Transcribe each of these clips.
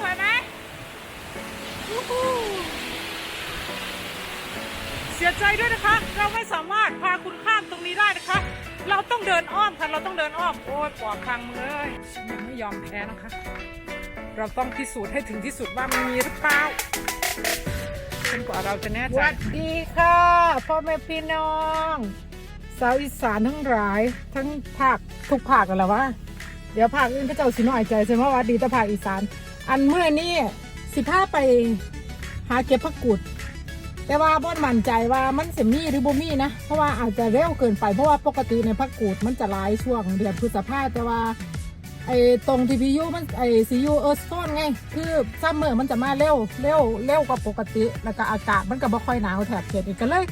สวยไหมเสียใจด้วยนะคะ เราไม่สามารถพาคุณข้ามตรงนี้ได้นะคะ เราต้องเดินอ้อมค่ะ เราต้องเดินอ้อม โอ้ยปลอดพังเลยยังไม่ยอมแพ้นะคะ เราต้องพิสูจน์ให้ถึงที่สุดว่ามันมีหรือเปล่าจนกว่าเราจะแน่ใจวัสดีค่ะพ่อแม่พี่น้องสาวอีสานทั้งหลาย ทั้งภาคทุกภาคกันและววะเดี๋ยวภาคอื่นก็เจ้าสิน้อยใจใช่ไหมว่าดีแต่ภาคอีสาน อันเมื่อนี้สิพาไปหาเก็บผักกุดแต่ว่าบ่มั่นใจว่ามันจะมีหรือบ่มีนะ เพราะว่าอาจจะเร็วเกินไปเพราะว่าปกติในผักกูดมันจะหลายช่วงเดือนพฤษภาแต่ว่าไอ้ตรงที่พียูมันไอ้ซียูเออร์สโตนไง คือซัมเมอร์มันจะมาเร็วเร็วเร็วกว่าปกติ แล้วก็อากาศมันก็บ่ค่อยหนาวแถบเขตอีกก็เลย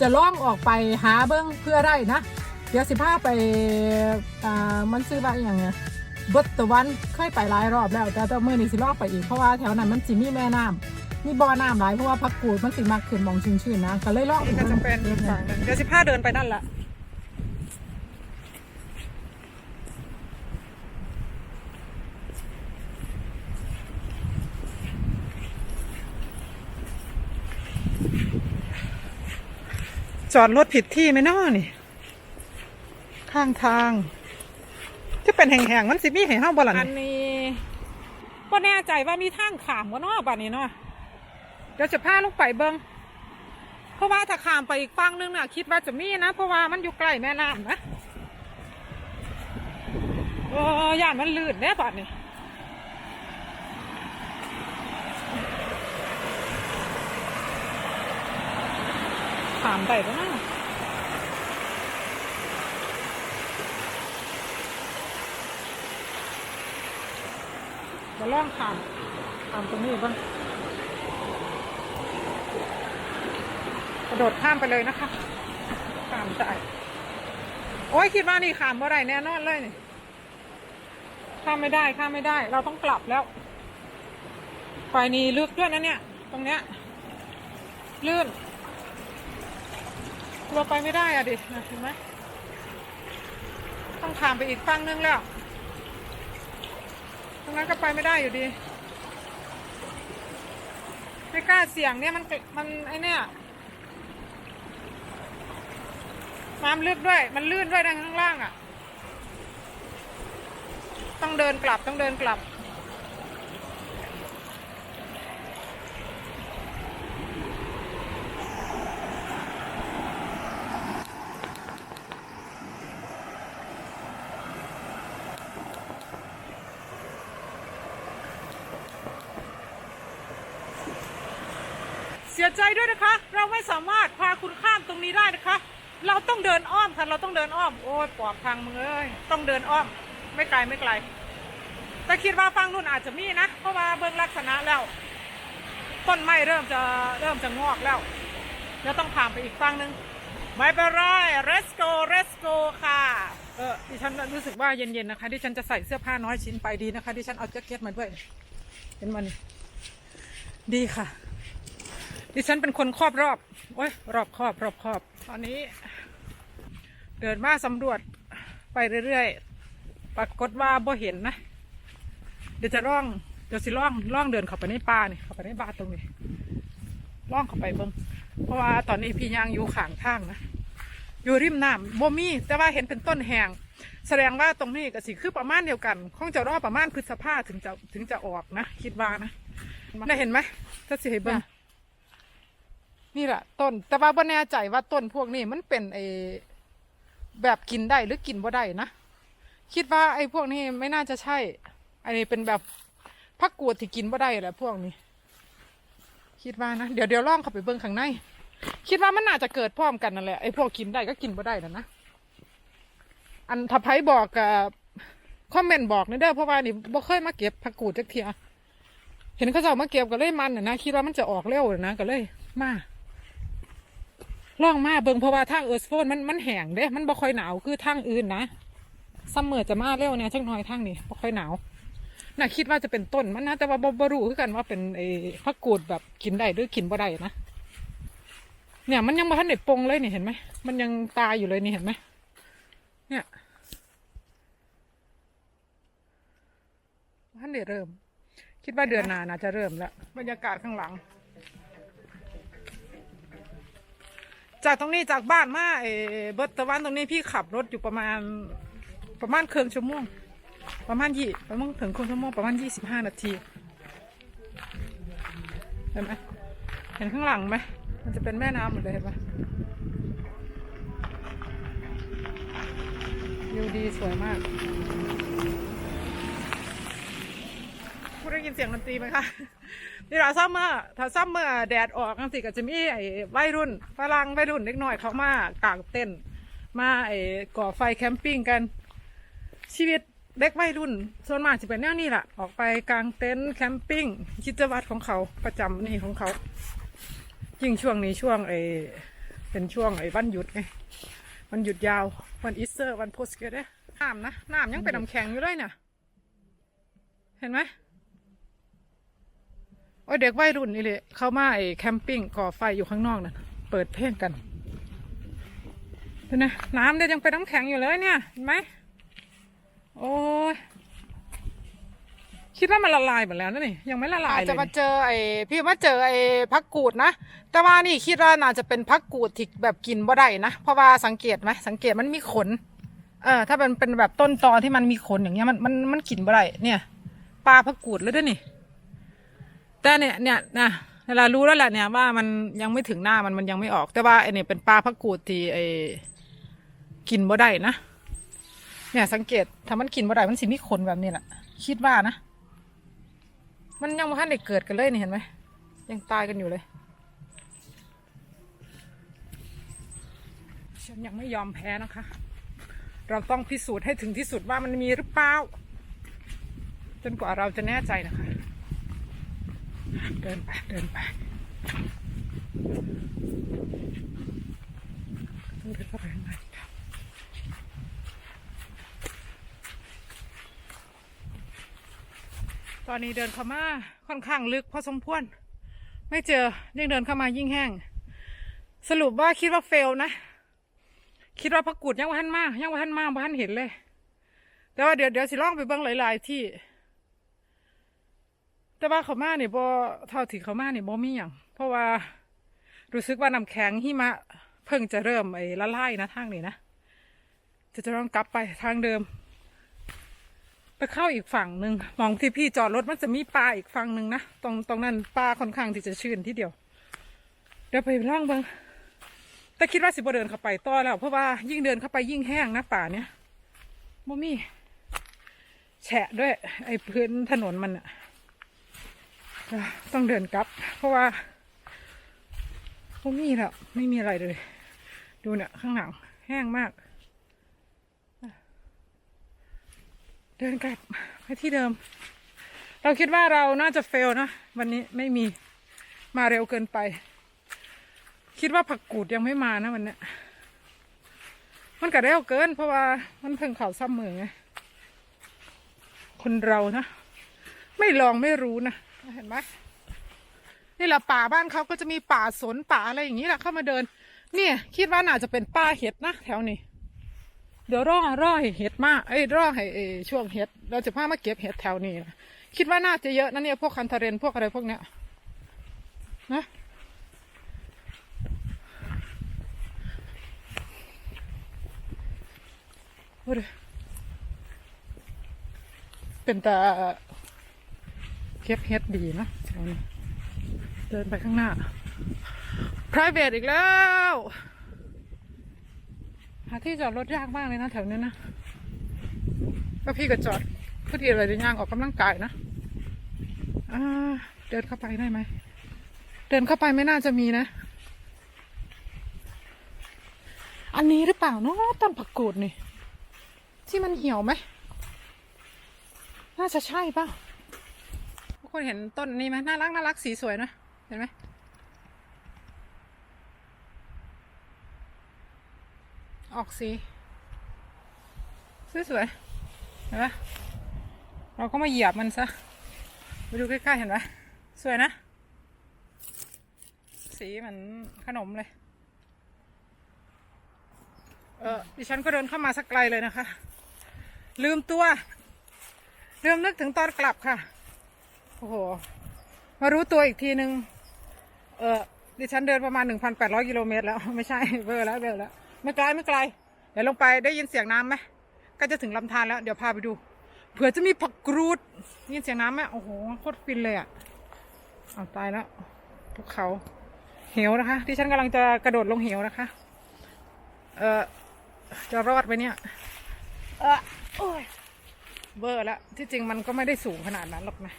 จะล่องออกไปหาเบิ้งเพื่อได้นะ เดี๋ยวสิพาไปอ่ามันซื้อว่าอย่างเงี้ย เบิดตะวันเคยไปหลายรอบแล้วแต่ตอนมื่อนี้สิลอกไปอีกเพราะว่าแถวนั้นมันสิมีแม่น้ำมีบ่อน้ำหลายเพราะว่าพักกูดมันสิมักขึ้นมองชื้นๆนะก็เลยลอกนี่ก็จะเป็นอีกฝั่งหนึ่งเดี๋ยวสิพาเดินไปนั่นแหละจอดรถผิดที่ไหมนาะนี่ ข้างทาง ที่เป็นแห่งๆมันสิมีให้เฮาบ่ล่ะอันนี้ก็แน่ใจว่ามีทางขามก็เนาะบัดนี้เนาะเดี๋ยวจะพาลงไปเบิงเพราะว่าถ้าข้ามไปอีกฝั่งนึงน่ะคิดว่าจะมีนะ เพราะว่ามันอยู่ใกล้แม่น้ำนะโอ้ย่านมันลื่นแน่บัดนี้ข้ามไปปะนะ มาล่องข้ามข้ามตรงนี้บ้างกระโดดข้ามไปเลยนะคะข้ามได้โอ้ยคิดว่านี่ข้ามบ่ได้แน่นอนเลยข้ามไม่ได้ข้ามไม่ได้ เราต้องกลับแล้วไฟนี้ลึกด้วยนะเนี่ย ตรงเนี้ยลื่นเราไปไม่ได้อะดิเห็นไหมต้องข้ามไปอีกฝั่งนึงแล้ว นั้นก็ไปไม่ได้อยู่ดี ไม่กล้าเสี่ยงเนี่ยมันมันไอเนี่ยน้ำลึกด้วย มันลื่นด้วยด้านข้างล่างอะ ต้องเดินกลับต้องเดินกลับ ใจด้วยนะคะ เราไม่สามารถพาคุณข้ามตรงนี้ได้นะคะ เราต้องเดินอ้อมค่ะเราต้องเดินอ้อม โอ้ยปอดพังมึงเอ้ยต้องเดินอ้อม ไม่ไกลไม่ไกล แต่คิดว่าฟังนู่นอาจจะมีนะเพราะว่าเบิ่งลักษณะแล้ว ต้นไม้เริ่มจะเริ่มจะงอกแล้วแล้วต้องผ่านไปอีกฝั่งหนึ่งไม่เป็นไร let's go let's go ค่ะ เออดิฉันรู้สึกว่าเย็นๆนะคะดิฉันจะใส่เสื้อผ้าน้อยชิ้นไปดีนะคะดิฉันเอาแจ็คเก็ตมาด้วย เห็นมันดีค่ะ ดิฉันเป็นคนครอบรอบโอ้ยรอบครอบรอบครอบ ตอนนี้ เดินมาสำรวจไปเรื่อยๆ ปรากฏว่าบ่เห็นนะ เดี๋ยวจะล่อง เดี๋ยวสิล่องล่องเดินเข้าไปในป่านี่เข้าไปในบ้านตรงนี้ล่องเข้าไปเบิ่งเพราะว่าตอนนี้พี่ยางอยู่ข้างทางนะอยู่ริมน้ำบ่มีแต่ว่าเห็นเป็นต้นแหงแสดงว่าตรงนี้ก็สิคือประมาณเดียวกันคงจะรอประมาณพฤษภาถึงจะถึงจะออกนะ คิดว่านะได้เห็นไหมถ้าสิให้เบิ่ง นี่แหละต้น แต่ว่าบ่แน่ใจว่าต้นพวกนี้มันเป็นไอแบบกินได้หรือกินบ่ได้นะ คิดว่าไอ้พวกนี้ไม่น่าจะใช่ อันนี้เป็นแบบพักกูดที่กินบ่ได้แหละพวกนี้ คิดว่านะ เดี๋ยวเดี๋ยวล่องเข้าไปเบิ่งข้างใน คิดว่ามันน่าจะเกิดพร้อมกันนั่นแหละไอ้พวกกินได้ก็กินบ่ได้นะนะอันถ้าไผบอกกับคอมเมนต์บอกนี่เด้อเพราะว่านี่บ่เคยมาเก็บผักกูดจักเทีย เห็นเขาเจ้ามาเก็บก็เลยมันน่ะนะคิดว่ามันจะออกเร็วนะก็เลยมา ล่องมาเบิ่งเพราะว่าทางเอิร์ธโฟนมันมันแห้งเด้ มันบ่ค่อยหนาวคือทางอื่นนะซัมเมอร์จะมาเร็วเนี่ยจักหน่อยทางนี้บ่ค่อยหนาวน่าคิดว่าจะเป็นต้นมันนะแต่ว่าบ่บรู้คือกันว่าเป็นไอ้ผักกูดแบบกินได้หรือกินบ่ได้นะเนี่ยมันยังบ่ทันได้ปงเลยนี่เห็นไหมมันยังตายอยู่เลยนี่เห็นไหมเนี่ยบ่ทันได้เริ่ม คิดว่าเดือนหน้าน่าจะเริ่มแล้วบรรยากาศข้างหลัง จากตรงนี้จากบ้านมาเออเบิร์ตะวันตรงนี้พี่ขับรถอยู่ประมาณประมาณเครึ่งชั่วโมงประมาณยี่ประมาณถึงครึ่งชั่วโมงประมาณยี่สิบห้านาทีเห็นไหมเห็นข้างหลังไหมมันจะเป็นแม่น้ำหมดเลยเห็นไหมวิวดีสวยมาก เสียงดนตรีไหมคะนี่เราซัมเมอร์ถ้าซัมเมอร์แดดออกจังสิก็จะมีไอ้วัยรุ่นฝรั่งวัยรุ่นเล็กน้อยเขามากางเต้นมาไอ้ก่อไฟแคมปิ้งกัน ชีวิตเด็กวัยรุ่นส่วนมากจะเป็นแนวนี้แหละออกไปกางเต็นท์แคมปิ้งกิจวัตรของเขาประจำนี่ของเขายิ่งช่วงนี้ช่วงไอ้เป็นช่วงไอ้วันหยุดไงวันหยุดยาววันอีสเตอร์วันโพสเกตเนี่ยน้ำนะน้ำยังเป็นน้ำแข็งอยู่เลยเนี่ยเห็นไหม โอ้ยเด็กวัยรุ่นนี่เลยเข้ามาไอ้แคมปิ้งก่อไฟอยู่ข้างนอกน่ะเปิดเพลงกันเห็นไหมน้ำเนี่ยยังเป็นน้ำแข็งอยู่เลยเนี่ยเห็นไหมโอ้ยคิดว่ามันละลายหมดแล้วนะนี่ยังไม่ละลายเลยจะมาเจอไอ้พี่มาเจอไอ้พักกูดนะ แต่ว่านี่คิดว่าน่าจะเป็นพักกูดที่แบบกินบ่ได้นะ เพราะว่าสังเกตไหมสังเกตมันมีขน เออถ้าเป็นเป็นแบบต้นตอที่มันมีขนอย่างเงี้ยมันมันมันกินบ่ได้เนี่ยปลาพักกูดเลยด้วยนี่ แต่เนี่ยเนี่ยนะเวลารู้แล้วแหละเนี่ยว่ามันยังไม่ถึงหน้ามันมันยังไม่ออก แต่ว่าไอ้เนี่ยเป็นปลาพักกูดที่ไอกินบ่ได้นะเนี่ยสังเกตถ้ามันกินบ่ได้มันสิมีขนแบบนี้แหละคิดว่านะมันยังไม่ทันได้เกิดกันเลยนี่เห็นไหมยังตายกันอยู่เลย ฉันยังไม่ยอมแพ้นะคะ เราต้องพิสูจน์ให้ถึงที่สุดว่ามันมีหรือเปล่าจนกว่าเราจะแน่ใจนะคะ เดินไปเดินไปต้องเดินเข้าไปข้างในครับตอนนี้เดินเข้ามาค่อนข้างลึกพอสมควรไม่เจอยิ่งเดินเข้ามายิ่งแห้ง สรุปว่าคิดว่าเฟลนะ คิดว่าพักกูดยังว่าทันมากยังว่าทันมากว่าทันเห็นเลยแต่ว่าเดี๋ยวเดี๋ยวสิลองไปเบิ่งหลาย ๆ ที่ แต่ว่าเขามาเนี่ยบ่เท่าที่เขามาเนี่ยบ่มีอย่างเพราะว่ารู้สึกว่าน้ำแข็งหิมะเพิ่งจะเริ่มไอ้ละลายนะทางนี้นะจะจะต้องกลับไปทางเดิม ไปเข้าอีกฝั่งหนึ่งมองที่พี่จอดรถมันจะมีปลาอีกฝั่งหนึ่งนะตรงตรงนั้นปลาค่อนข้างที่จะชื้นที่เดียว เดี๋ยวไปล่องบิ่งแต่คิดว่าสิบเดินเข้าไปต่อแล้วเพราะว่ายิ่งเดินเข้าไปยิ่งแห้งนะป่าเนี้ยบ่มีแฉะด้วย ไอ้พื้นถนนมันอะ ต้องเดินกลับ เพราะว่าบ่มีแล้วไม่มีอะไรเลย ดูเนี่ยข้างหลังแห้งมาก เดินกลับไปที่เดิม เราคิดว่าเราน่าจะเฟลนะ วันนี้ไม่มีมาเร็วเกินไป คิดว่าผักกูดยังไม่มานะวันนี้มันก็เร็วเกิน เพราะว่ามันเพิ่งเข่าซ้ำมือไงคนเรานะ ไม่ลองไม่รู้นะ เห็นไหมนี่แหละป่าบ้านเขาก็จะมีป่าสนป่าอะไรอย่างนี้แหละเข้ามาเดิน เนี่ย คิดว่าน่าจะเป็นป่าเห็ดนะแถวนี้ เดี๋ยวร่อรอให้เห็ดมาเอ้ยรอให้เอช่วงเห็ด เราจะพามาเก็บเห็ดแถวนี้นะคิดว่าน่าจะเยอะนะเนี่ยพวกคันทเรนพวกอะไรพวกเนี้ยนะเป็นแตา เก็บเฮ็ดดีนะเดินไปข้างหน้า private อีกแล้ว หาที่จอดรถยากมากเลยนะแถวนี้นะ ก็พี่ก็จอดเพื่อที่อะไรจะย่างออกกำลังกายนะเดินเข้าไปได้ไหม เดินเข้าไปไม่น่าจะมีนะ อันนี้หรือเปล่าเนาะต้นผักกูดนี่ ที่มันเหี่ยวไหม น่าจะใช่เปล่าทุกคนเห็นต้นนี้ไหมน่ารักน่ารักสีสวยนะเห็นไหมออกสีสวยๆเห็นไหมเราก็มาเหยียบมันซะไปดูใกล้ๆเห็นไหมสวยนะ สีเหมือนขนมเลย เออดิฉันก็เดินเข้ามาสักไกลเลยนะคะ ลืมตัว ลืมนึกถึงตอนกลับค่ะ โอ้โห มารู้ตัวอีกทีนึง เออดิฉันเดินประมาณ1,800กิโลเมตรแล้ว ไม่ใช่เบอร์แล้วเบอร์แล้ว ไม่ไกลไม่ไกล เดี๋ยวลงไปได้ยินเสียงน้ำไหมก็จะถึงลำธารแล้ว เดี๋ยวพาไปดู เผื่อจะมีผักกรูดได้ยินเสียงน้ำไหมโอ้โหโคตรฟินเลยอะเอาตายแล้วภูเขาเหวนะคะ ที่ฉันกำลังจะกระโดดลงเหวนะคะ เออจะรอดไปเนี่ย เออโอ้ยเบอร์แล้วที่จริงมันก็ไม่ได้สูงขนาดนั้นหรอกนะ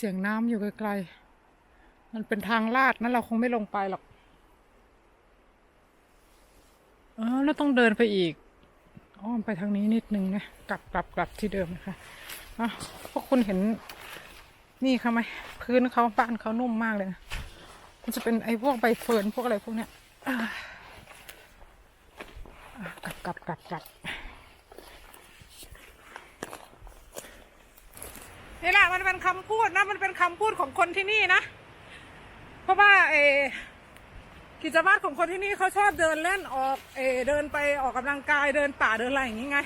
เสียงน้ำอยู่ไกลๆ มันเป็นทางลาดนั้นเราคงไม่ลงไปหรอก เออแล้วต้องเดินไปอีก อ้อมไปทางนี้นิดนึงนะ กลับกลับกลับที่เดิมนะคะอะพวกคุณเห็นนี่เขาไหมพื้นเขาบ้านเขานุ่มมากเลยนะมันจะเป็นไอ้พวกใบเฟิร์นพวกอะไรพวกเนี้ยกลับกลับกลับกลับ นี่แหละมันเป็นคำพูดนะมันเป็นคำพูดของคนที่นี่นะ เพราะว่าเอกิจวัตรของคนที่นี่เขาชอบเดินเล่นออกเอเดินไปออกกำลังกายเดินป่าเดินอะไรอย่างงี้ไง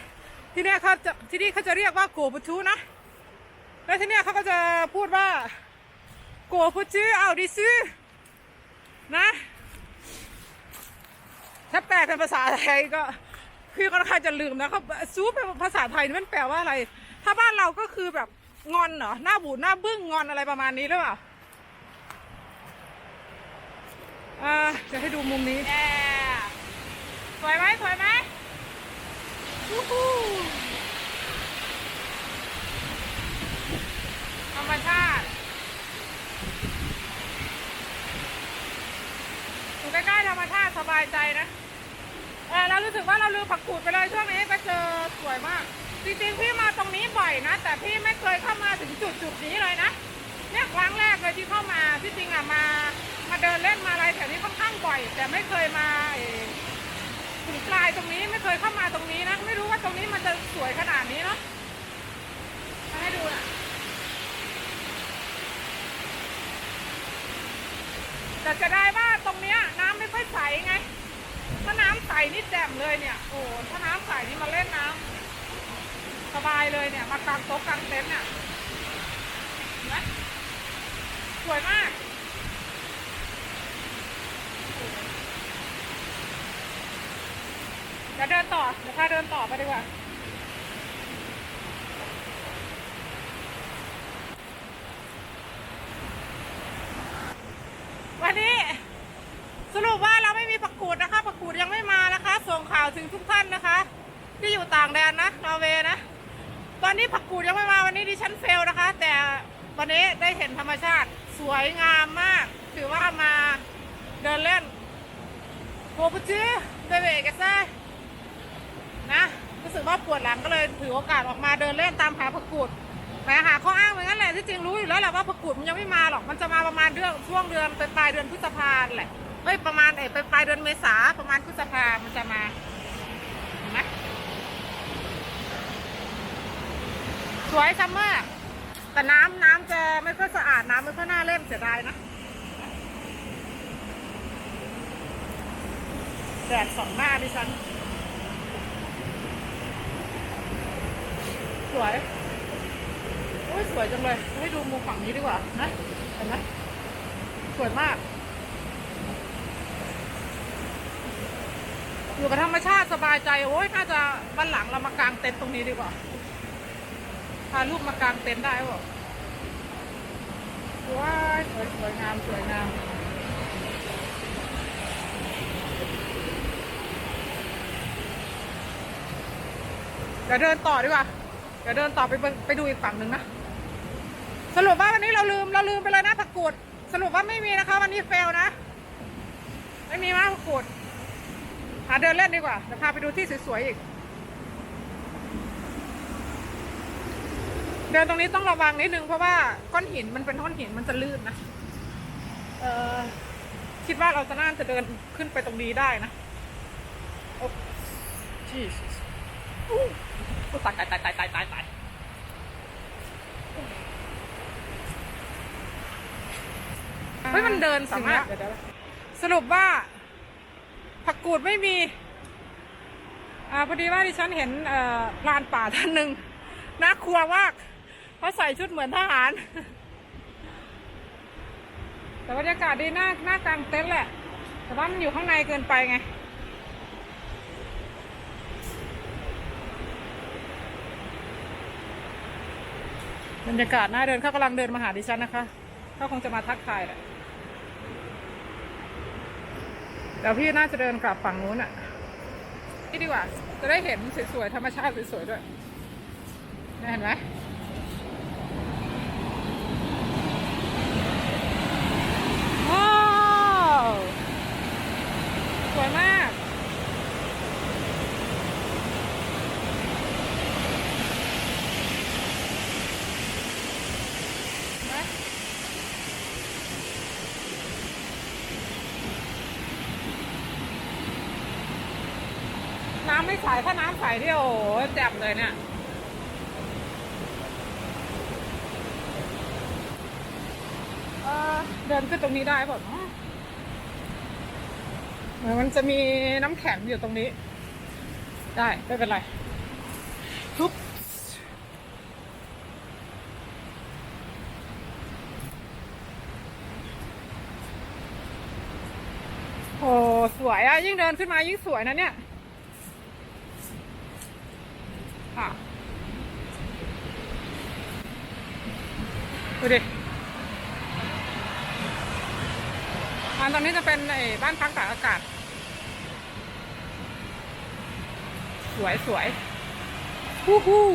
ที่เนี่ยเขาจะที่นี่เขาจะเรียกว่าโกปุชูนะ แล้วที่เนี่ยเขาก็จะพูดว่าโกปุชูเอาดิซื้อนะถ้าแปลเป็นภาษาไทยก็คือค่อนข้างจะลืมนะครับซูเป็นภาษาไทยมันแปลว่าอะไร ถ้าบ้านเราก็คือแบบ งอนเหรอหน้าบูดหน้าบึ้งงอนอะไรประมาณนี้หรือเปล่าอ่าจะให้ดูมุมนี้สวยไหมสวยไหมวู้ฮู้ธรรมชาติอยู่ใกล้ๆธรรมชาติสบายใจนะเออเรารู้สึกว่าเราลืมผักกูดไปเลยช่วงนี้ไปเจอสวยมาก จริงๆพี่มาตรงนี้บ่อยนะ แต่พี่ไม่เคยเข้ามาถึงจุดจุดๆนี้เลยนะ เนี่ยครั้งแรกเลยที่เข้ามาที่จริงอะมา มาเดินเล่นมาอะไรแถวนี้ค่อนข้างบ่อย แต่ไม่เคยมาถึงปลายตรงนี้ไม่เคยเข้ามาตรงนี้นะ ไม่รู้ว่าตรงนี้มันจะสวยขนาดนี้เนาะมาให้ดูนะแต่จะได้ว่าตรงเนี้ยน้ำไม่ค่อยใสไง ถ้าน้ำใสนี่แจ่มเลยเนี่ย โอ้ถ้าน้ำใสนี่มาเล่นน้ำ สบายเลยเนี่ยมากางโต๊ะกางเต็นท์เนี่ยเห็นไหมสวยมากเดี๋ยวเดินต่อเดี๋ยวพาเดินต่อไปดีกว่าวันนี้สรุปว่าเราไม่มีปักกูดนะคะปักกูดยังไม่มานะคะ ส่งข่าวถึงทุกท่านนะคะ ที่อยู่ต่างแดนนะนอร์เวย์นะ ตอนนี้ผักกูดยังไม่มาวันนี้ดิฉันเฟลนะคะ แต่วันนี้ได้เห็นธรรมชาติสวยงามมาก ถือว่ามาเดินเล่นโคปุจิเดเวกซ่านะรู้สึกว่าปวดหลังก็เลยถือโอกาสออกมาเดินเล่นตามหาผักกูดแหมหาข้ออ้างเหมือนกันแหละที่จริงรู้อยู่แล้วแหละว่าผักกูดมันยังไม่มาหรอกมันจะมาประมาณเดือนช่วงเดือนปลายเดือนพฤษภาแหละเฮ้ยประมาณเอ้ปลายเดือนเมษาประมาณพฤษภามันจะมาเห็นไหม สวยซัมเมอร์แต่น้ำน้ำจะไม่ค่อยสะอาดน้ำไม่ค่อยน่าเล่นเสียดายนะแดดสองหน้าดิฉัน สวยโอ้ยสวยจังเลยให้ดูมุมฝั่งนี้ดีกว่านะเห็นไหมสวยมาก อยู่กับธรรมชาติสบายใจ โอ้ยน่าจะวันหลังเรามากางเต็นท์ตรงนี้ดีกว่า พาลูกมากางเต็นท์ได้ป่ะว้าสวยสวยงามสวยงามเดี๋ยวเดินต่อดีกว่า เดี๋ยวเดินต่อไปไปดูอีกฝั่งหนึ่งนะ สรุปว่าวันนี้เราลืมเราลืมไปเลยนะผักกูด สรุปว่าไม่มีนะคะ วันนี้เฟลนะ ไม่มีมาผักกูดหาเดินเล่นดีกว่าเดี๋ยวพาไปดูที่สวยๆอีก เดินตรงนี้ต้องระวังนิดนึงเพราะว่าก้อนหินมันเป็นก้อนหินมันจะลื่นนะ เออคิดว่าเราจะน่าจะเดินขึ้นไปตรงนี้ได้นะ โอ้จีสอู้ตายตายตายตายตายตายตายเฮ้ยมันเดินสามารถถึงแล้วสรุปว่า ผักกูดไม่มี อ่าพอดีว่าดิฉันเห็นเอ่อพรานป่าท่านหนึ่งน่ากลัวมาก เพราะใส่ชุดเหมือนทหาร แต่บรรยากาศดีหน้าหน้ากลางเต็นท์แหละ แต่ว่ามันอยู่ข้างในเกินไปไงบรรยากาศน่าเดินเขากำลังเดินมาหาดิฉันนะคะเขาคงจะมาทักทายแหละเดี๋ยวพี่น่าจะเดินกลับฝั่งนู้นอะนี่ดีกว่า จะได้เห็นสวยๆธรรมชาติสวยๆด้วยเห็นไหมว้าวสวยมากเห็นไหม ใสถ้าน้ำใสที่โอ้โหแจ่มเลยเนี่ยเออเดินขึ้นตรงนี้ได้ป่ะเนาะเออมันจะมีน้ำแข็งอยู่ตรงนี้ ได้ ไม่เป็นไรทุบโอ้สวยอะยิ่งเดินขึ้นมายิ่งสวยนะเนี่ย อะ ดูดิอันตรงนี้จะเป็นไอ้บ้านพักตากอากาศ สวยสวยฮู้ฮู้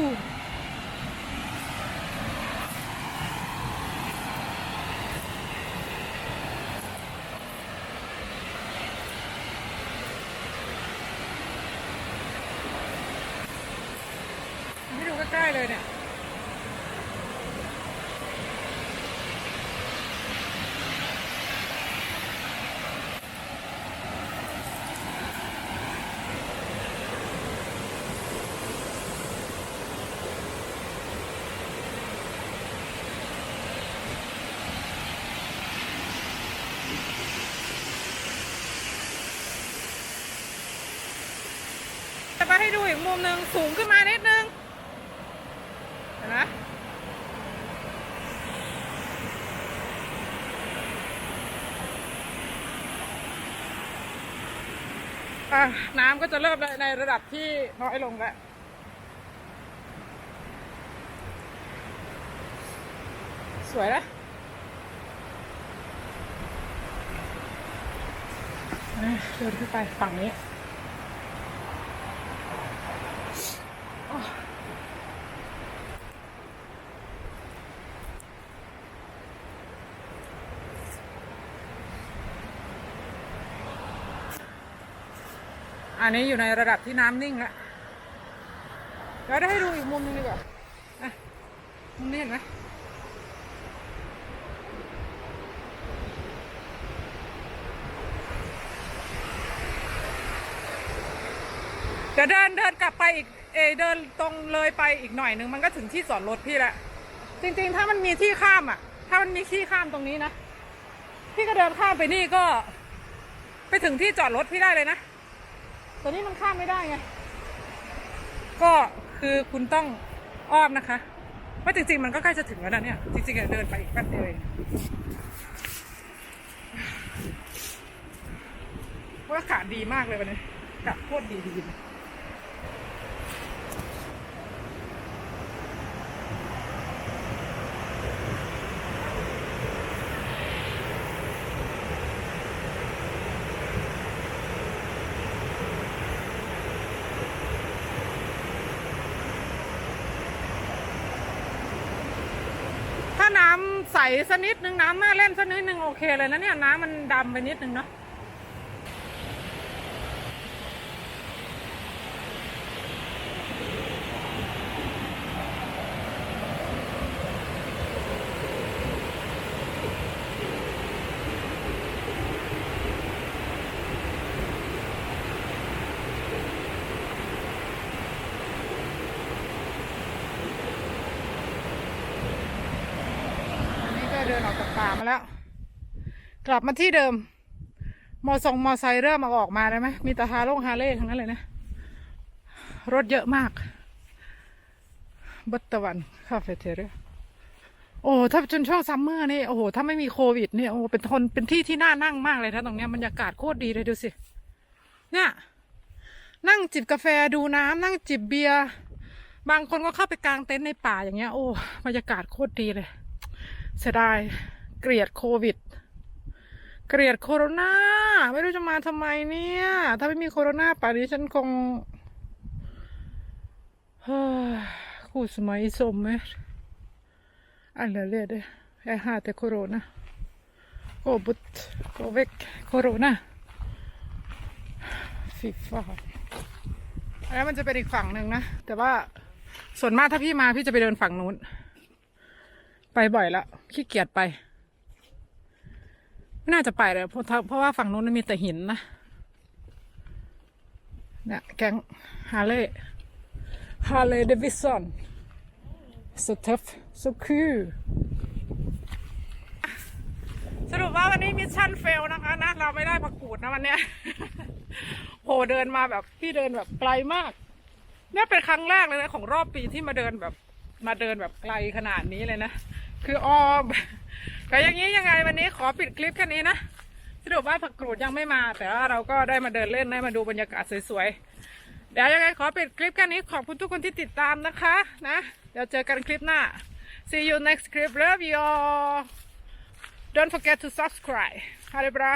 ใกล้ๆเลยเนี่ยไปให้ดูอีกมุมหนึ่งสูงขึ้นมานิดนึง เห็นไหม อะน้ำก็จะเริ่มในระดับที่น้อยลงแล้วสวยนะอะเดินขึ้นไปฝั่งนี้ อันนี้อยู่ในระดับที่น้ำนิ่งแล้วเดี๋ยวได้ให้ดูอีกมุมหนึงดีกว่ามุมนี้เห็นไหมเดี๋ยวเดินเดินกลับไปอีก เอเดินตรงเลยไปอีกหน่อยนึงมันก็ถึงที่จอดรถพี่แล้วจริงๆ ถ้ามันมีที่ข้ามอะ ถ้ามันมีที่ข้ามตรงนี้นะ พี่ก็เดินข้ามไปนี่ก็ ไปถึงที่จอดรถพี่ได้เลยนะ ตัวนี้มันข้ามไม่ได้ไง ก็คือคุณต้องอ้อมนะคะเพราะจริงๆ มันก็ใกล้จะถึงแล้วนะเนี่ย จริงๆเดินไปอีกแป๊บเดียวเองว่าอากาศดีมากเลยวันนี้อากาศโคตรดีดีเลยถ้าน้ำใสสักนิดนึงน้ำน่าเล่นสักนิดนึงโอเคเลยนะเนี่ยน้ำมันดำไปนิดนึงเนาะ เดินออกจากป่ามาแล้ว กลับมาที่เดิม มอซงมอไซค์เริ่มมาออกมาได้ไหมมีแต่ฮาร์ลงฮาเลย์ทั้งนั้นเลยนะ รถเยอะมาก บัตตะวันคาเฟ่เทเรียโอ้ ถ้าจนช่วงซัมเมอร์นี่ โอ้โห ถ้าไม่มีโควิดเนี่ย โอ้ เป็นทน เป็นที่ที่น่านั่งมากเลยนะตรงเนี้ยบรรยากาศโคตรดีเลยดูสิ เนี่ย นั่งจิบกาแฟดูน้ำนั่งจิบเบียร์ บางคนก็เข้าไปกางเต็นท์ในป่าอย่างเงี้ย โอ้ บรรยากาศโคตรดีเลย เสียดายเกลียดโควิด เกลียดโคโรนาไม่รู้จะมาทำไมเนี่ย ถ้าไม่มีโคโรนาป่านนี้ฉันคง Goed maar i sommar. Alla leder. Jag hade corona. Gå bort. Gå väck. Corona. Fy fan. แล้วมันจะเป็นอีกฝั่งหนึ่งนะ แต่ว่าส่วนมากถ้าพี่มาพี่จะไปเดินฝั่งนู้น ไปบ่อยแล้วขี้เกียจไป ไม่น่าจะไปเลยเพราะเพราะว่าฝั่งนู้นมันมีแต่หินนะเนี่ยแก๊งฮาร์เลย์ Harley Davidson so tough so cool สรุปว่าวันนี้มิชชั่นเฟลนะคะนะเราไม่ได้ประกูดนะวันเนี้ยโหเดินมาแบบพี่เดินแบบไกลมาก เนี่ยเป็นครั้งแรกเลยนะของรอบปีที่มาเดินแบบ มาเดินแบบไกลขนาดนี้เลยนะ คือออมแต่อย่างนี้ยังไงวันนี้ขอปิดคลิปแค่นี้นะสรุปว่าผักกรูดยังไม่มา แต่ว่าเราก็ได้มาเดินเล่นได้มาดูบรรยากาศสวยๆเดี๋ยวยังไงขอปิดคลิปแค่นี้ขอบคุณทุกคนที่ติดตามนะคะนะเดี๋ยวเจอกันคลิปหน้า see you next clip love you all don't forget to subscribe ฮาริบรา